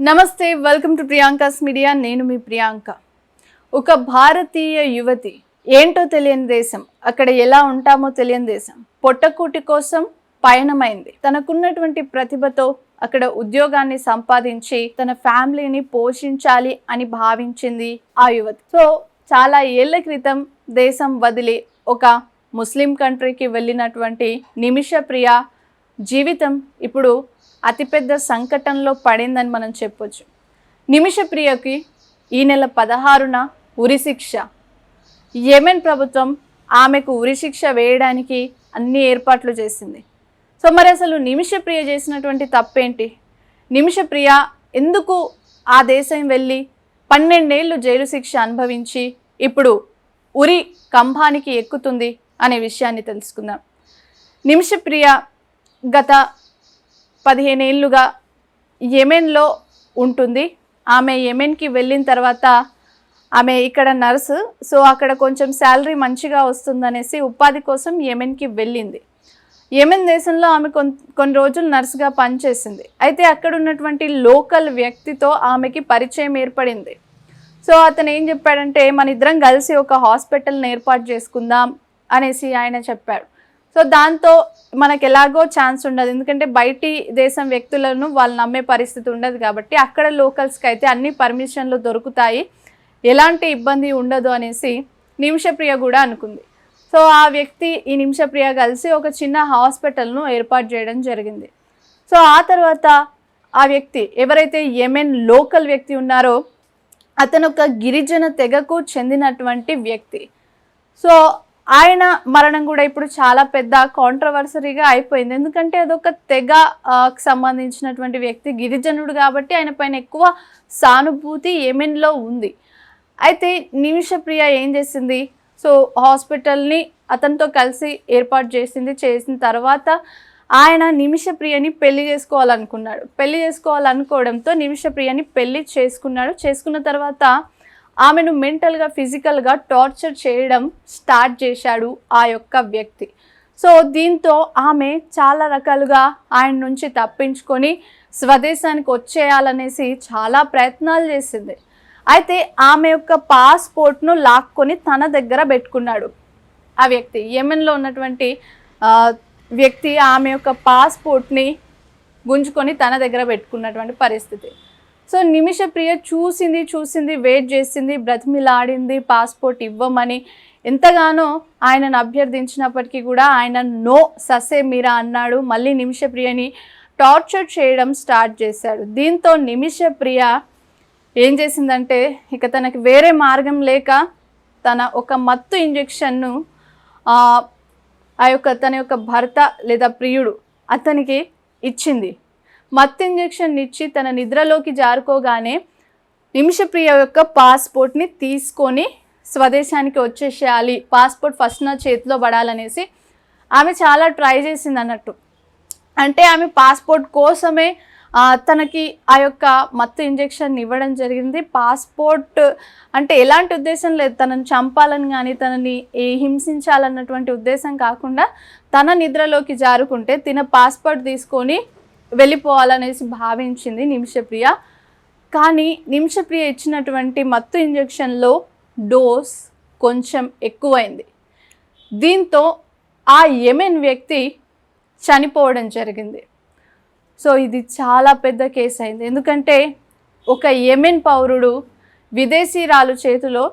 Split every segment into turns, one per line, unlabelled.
నమస్తే welcome to Priyanka's media. నేను మీ ప్రియాంక. ఒక భారతీయ యువతి ఏంటో తెలియని దేశం అక్కడ ఎలా ఉంటామో తెలియని దేశం పొట్టకూటి కోసం పయనమైంది. తనకున్నటువంటి ప్రతిభతో అక్కడ ఉద్యోగాన్ని సంపాదించి తన ఫ్యామిలీని పోషించాలి అని భావించింది ఆ యువతి. సో చాలా ఏళ్ళ క్రితం దేశం వదిలి ఒక ముస్లిం కంట్రీకి వెళ్ళినటువంటి నిమిష ప్రియ జీవితం ఇప్పుడు అతిపెద్ద సంకటంలో పడిందని మనం చెప్పొచ్చు. నిమిషప్రియకి ఈ నెల పదహారున ఉరిశిక్ష యెమెన్ ప్రభుత్వం ఆమెకు ఉరిశిక్ష వేయడానికి అన్ని ఏర్పాట్లు చేసింది. సో మరి అసలు నిమిషప్రియ చేసినటువంటి తప్పేంటి? నిమిషప్రియ ఎందుకు ఆ దేశం వెళ్ళి పన్నెండేళ్ళు జైలు శిక్ష అనుభవించి ఇప్పుడు ఉరి కంభానికి ఎక్కుతుంది అనే విషయాన్ని తెలుసుకుందాం. నిమిషప్రియ గత పదిహేనేళ్ళుగా యెమెన్లో ఉంటుంది. ఆమె యెమెన్కి వెళ్ళిన తర్వాత ఆమె ఇక్కడ నర్సు సో అక్కడ కొంచెం శాలరీ మంచిగా వస్తుందనేసి ఉపాధి కోసం యెమెన్కి వెళ్ళింది. యెమెన్ దేశంలో ఆమె కొన్ కొన్ని రోజులు నర్సుగా పనిచేసింది. అయితే అక్కడ ఉన్నటువంటి లోకల్ వ్యక్తితో ఆమెకి పరిచయం ఏర్పడింది. సో అతను ఏం చెప్పాడంటే మన ఇద్దరం కలిసి ఒక హాస్పిటల్ని ఏర్పాటు చేసుకుందాం అనేసి ఆయన చెప్పాడు. సో దాంతో మనకు ఎలాగో ఛాన్స్ ఉండదు. ఎందుకంటే బయటి దేశం వ్యక్తులను వాళ్ళు నమ్మే పరిస్థితి ఉండదు కాబట్టి అక్కడ లోకల్స్కి అయితే అన్ని పర్మిషన్లు దొరుకుతాయి. ఎలాంటి ఇబ్బంది ఉండదు అనేసి నిమిషప్రియ కూడా అనుకుంది. సో ఆ వ్యక్తి ఈ నిమిషప్రియ కలిసి ఒక చిన్న హాస్పిటల్ను ఏర్పాటు చేయడం జరిగింది. సో ఆ తర్వాత ఆ వ్యక్తి ఎవరైతే యెమెన్ లోకల్ వ్యక్తి ఉన్నారో అతను ఒక గిరిజన తెగకు చెందినటువంటి వ్యక్తి. సో ఆయన మరణం కూడా ఇప్పుడు చాలా పెద్ద కాంట్రవర్సరీగా అయిపోయింది. ఎందుకంటే అదొక తెగ సంబంధించినటువంటి వ్యక్తి గిరిజనుడు కాబట్టి ఆయన పైన ఎక్కువ సానుభూతి ఏమెన్లో ఉంది. అయితే నిమిషప్రియ ఏం చేసింది? సో హాస్పిటల్ని అతనితో కలిసి ఏర్పాటు చేసింది. చేసిన తర్వాత ఆయన నిమిషప్రియని పెళ్ళి చేసుకోవాలనుకున్నాడు. పెళ్ళి చేసుకోవాలనుకోవడంతో నిమిషప్రియని పెళ్ళి చేసుకున్నాడు. చేసుకున్న తర్వాత ఆమెను మెంటల్గా ఫిజికల్గా టార్చర్ చేయడం స్టార్ట్ చేశాడు ఆ యొక్క వ్యక్తి. సో దీంతో ఆమె చాలా రకాలుగా ఆయన నుంచి తప్పించుకొని స్వదేశానికి వచ్చేయాలనేసి చాలా ప్రయత్నాలు చేసింది. అయితే ఆమె యొక్క పాస్పోర్ట్ను లాక్కొని తన దగ్గర పెట్టుకున్నాడు. ఆ వ్యక్తి యెమెన్లో ఉన్నటువంటి వ్యక్తి ఆమె యొక్క పాస్పోర్ట్ని గుంజుకొని తన దగ్గర పెట్టుకున్నటువంటి పరిస్థితి. సో నిమిష ప్రియ చూసింది చూసింది వెయిట్ చేసింది బ్రతిమిలాడింది పాస్పోర్ట్ ఇవ్వమని ఎంతగానో ఆయనను అభ్యర్థించినప్పటికీ కూడా ఆయన నో ససే మీరా అన్నాడు. మళ్ళీ నిమిష ప్రియని టార్చర్ చేయడం స్టార్ట్ చేశాడు. దీంతో నిమిష ప్రియ ఏం చేసిందంటే ఇక తనకి వేరే మార్గం లేక తన ఒక మత్తు ఇంజెక్షన్ను ఆ, ఆ యొక్క తన యొక్క భర్త లేదా ప్రియుడు అతనికి ఇచ్చింది. మత్తు ఇంజెక్షన్ ఇచ్చి తన నిద్రలోకి జారుకోగానే నిమిషప్రియ యొక్క పాస్పోర్ట్ని తీసుకొని స్వదేశానికి వచ్చేసేయాలి. పాస్పోర్ట్ ఫస్ట్ నా చేతిలో పడాలనేసి ఆమె చాలా ట్రై చేసింది అన్నట్టు. అంటే ఆమె పాస్పోర్ట్ కోసమే తనకి ఆ యొక్క మత్తు ఇంజెక్షన్ ఇవ్వడం జరిగింది. పాస్పోర్ట్ అంటే ఎలాంటి ఉద్దేశం లేదు. తనని చంపాలని కానీ తనని ఏ హింసించాలన్నటువంటి ఉద్దేశం కాకుండా తన నిద్రలోకి జారుకుంటే తిన పాస్పోర్ట్ తీసుకొని వెళ్ళిపోవాలనేసి భావించింది నిమిషప్రియ. కానీ నిమిషప్రియ ఇచ్చినటువంటి మత్తు ఇంజెక్షన్లో డోస్ కొంచెం ఎక్కువైంది. దీంతో ఆ యెమెన్ వ్యక్తి చనిపోవడం జరిగింది. సో ఇది చాలా పెద్ద కేసు అయింది ఎందుకంటే ఒక యెమెన్ పౌరుడు విదేశీరాలు చేతిలో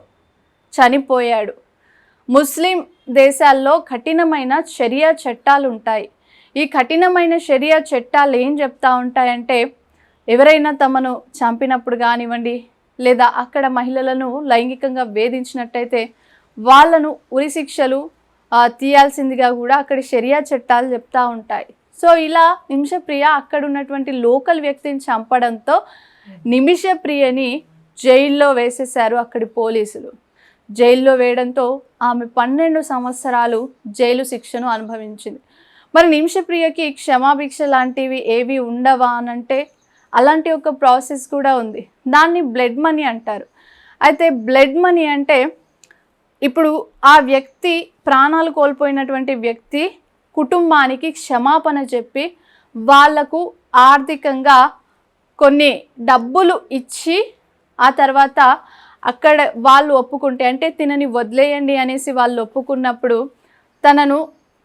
చనిపోయాడు. ముస్లిం దేశాల్లో కఠినమైన చర్య చట్టాలు ఉంటాయి ఈ కఠినమైన షరియా చట్టాలు ఏం చెప్తా ఉంటాయంటే ఎవరైనా తమను చంపినప్పుడు కానివ్వండి లేదా అక్కడ మహిళలను లైంగికంగా వేధించినట్టయితే వాళ్ళను ఉరిశిక్షలు తీయాల్సిందిగా కూడా అక్కడ షరియా చట్టాలు చెప్తా ఉంటాయి. సో ఇలా నిమిషప్రియ అక్కడ ఉన్నటువంటి లోకల్ వ్యక్తిని చంపడంతో నిమిషప్రియని జైల్లో వేసేశారు అక్కడి పోలీసులు. జైల్లో వేయడంతో ఆమె పన్నెండు సంవత్సరాలు జైలు శిక్షను అనుభవించింది. మరి నిమిషప్రియకి క్షమాభిక్ష లాంటివి ఏవి ఉండవా అనంటే అలాంటి ఒక ప్రాసెస్ కూడా ఉంది. దాన్ని బ్లడ్ మనీ అంటారు. అయితే బ్లడ్ మనీ అంటే ఇప్పుడు ఆ వ్యక్తి ప్రాణాలు కోల్పోయినటువంటి వ్యక్తి కుటుంబానికి క్షమాపణ చెప్పి వాళ్ళకు ఆర్థికంగా కొన్ని డబ్బులు ఇచ్చి ఆ తర్వాత అక్కడ వాళ్ళు ఒప్పుకుంటే అంటే తినని వదిలేయండి అనేసి వాళ్ళు ఒప్పుకున్నప్పుడు తనను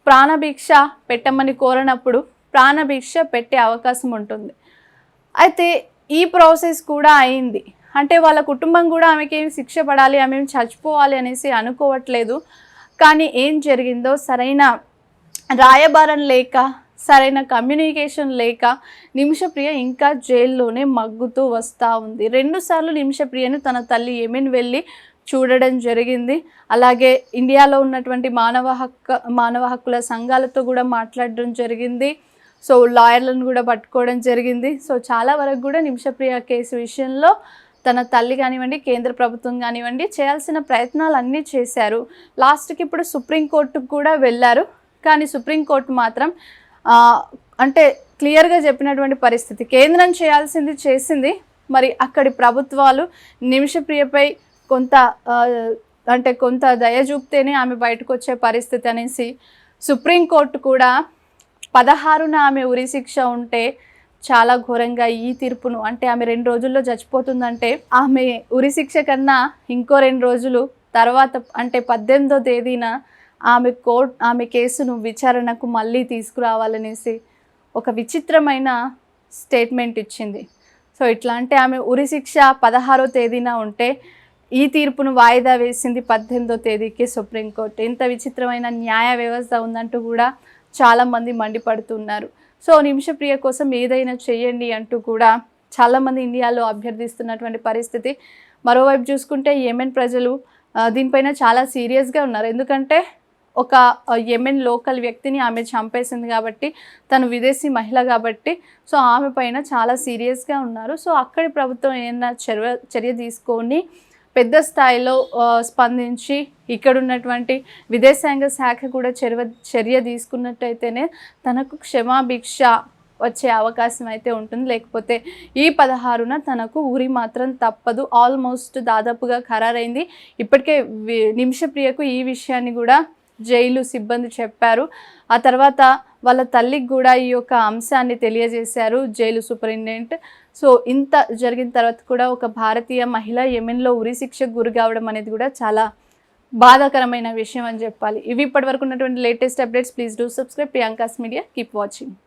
ప్రాణభిక్ష పెట్టమని కోరినప్పుడు ప్రాణభిక్ష పెట్టే అవకాశం ఉంటుంది. అయితే ఈ ప్రాసెస్ కూడా అయింది. అంటే వాళ్ళ కుటుంబం కూడా ఆమెకి ఏమి శిక్ష పడాలి ఆమె చచ్చిపోవాలి అనేసి అనుకోవట్లేదు. కానీ ఏం జరిగిందో సరైన రాయబారం లేక సరైన కమ్యూనికేషన్ లేక నిమిషప్రియ ఇంకా జైల్లోనే మగ్గుతూ వస్తూ ఉంది. రెండుసార్లు నిమిషప్రియను తన తల్లి ఏమేన్ వెళ్ళి చూడడం జరిగింది. అలాగే ఇండియాలో ఉన్నటువంటి మానవ హక్కు మానవ హక్కుల సంఘాలతో కూడా మాట్లాడడం జరిగింది. సో లాయర్లను కూడా పట్టుకోవడం జరిగింది. సో చాలా వరకు కూడా నిమిషప్రియ కేసు విషయంలో తన తల్లి కానివ్వండి కేంద్ర ప్రభుత్వం కానివ్వండి చేయాల్సిన ప్రయత్నాలు అన్నీ చేశారు. లాస్ట్కి ఇప్పుడు సుప్రీంకోర్టుకు కూడా వెళ్ళారు. కానీ సుప్రీంకోర్టు మాత్రం అంటే క్లియర్గా చెప్పినటువంటి పరిస్థితి. కేంద్రం చేయాల్సింది చేసింది. మరి అక్కడి ప్రభుత్వాలు నిమిషప్రియపై కొంత అంటే కొంత దయ చూపితేనే ఆమె బయటకు వచ్చే పరిస్థితి అనేసి సుప్రీంకోర్టు కూడా పదహారున ఆమె ఉరి శిక్ష ఉంటే చాలా ఘోరంగా ఈ తీర్పును అంటే ఆమె రెండు రోజుల్లో చచ్చిపోతుందంటే ఆమె ఉరి శిక్ష కన్నా ఇంకో రెండు రోజులు తర్వాత అంటే పద్దెనిమిదో తేదీన ఆమె కోర్ట్ ఆమె కేసును విచారణకు మళ్ళీ తీసుకురావాలనేసి ఒక విచిత్రమైన స్టేట్మెంట్ ఇచ్చింది. సో ఇట్లా అంటే ఆమె ఉరి శిక్ష పదహారో తేదీన ఉంటే ఈ తీర్పును వాయిదా వేసింది పద్దెనిమిదో తేదీకి సుప్రీంకోర్టు. ఇంత విచిత్రమైన న్యాయ వ్యవస్థ ఉందంటూ కూడా చాలామంది మండిపడుతున్నారు. సో నిమిషప్రియ కోసం ఏదైనా చేయండి అంటూ కూడా చాలామంది ఇండియాలో అభ్యర్థిస్తున్నటువంటి పరిస్థితి. మరోవైపు చూసుకుంటే యెమెన్ ప్రజలు దీనిపైన చాలా సీరియస్గా ఉన్నారు. ఎందుకంటే ఒక యెమెన్ లోకల్ వ్యక్తిని ఆమె చంపేసింది కాబట్టి తను విదేశీ మహిళ కాబట్టి సో ఆమె పైన చాలా సీరియస్గా ఉన్నారు. సో అక్కడి ప్రభుత్వం ఏమైనా చర్య చర్య తీసుకొని పెద్ద స్థాయిలో స్పందించి ఇక్కడ ఉన్నటువంటి విదేశాంగ శాఖ కూడా చర్య చర్య తీసుకున్నట్టయితేనే తనకు క్షమాభిక్ష వచ్చే అవకాశం అయితే ఉంటుంది. లేకపోతే ఈ పదహారున తనకు ఉరి మాత్రం తప్పదు. ఆల్మోస్ట్ దాదాపుగా ఖరారైంది. ఇప్పటికే వి- నిమిషప్రియకు ఈ విషయాన్ని కూడా జైలు సిబ్బంది చెప్పారు. ఆ తర్వాత వాళ్ళ తల్లికి కూడా ఈ యొక్క అంశాన్ని తెలియజేశారు జైలు సూపరింటెండెంట్. సో ఇంత జరిగిన తర్వాత కూడా ఒక భారతీయ మహిళ యెమెన్లో ఉరి శిక్షకు గురి కావడం అనేది కూడా చాలా బాధాకరమైన విషయం అని చెప్పాలి. ఇవి ఇప్పటివరకు ఉన్నటువంటి latest updates please do subscribe Priyanka's media. Keep watching.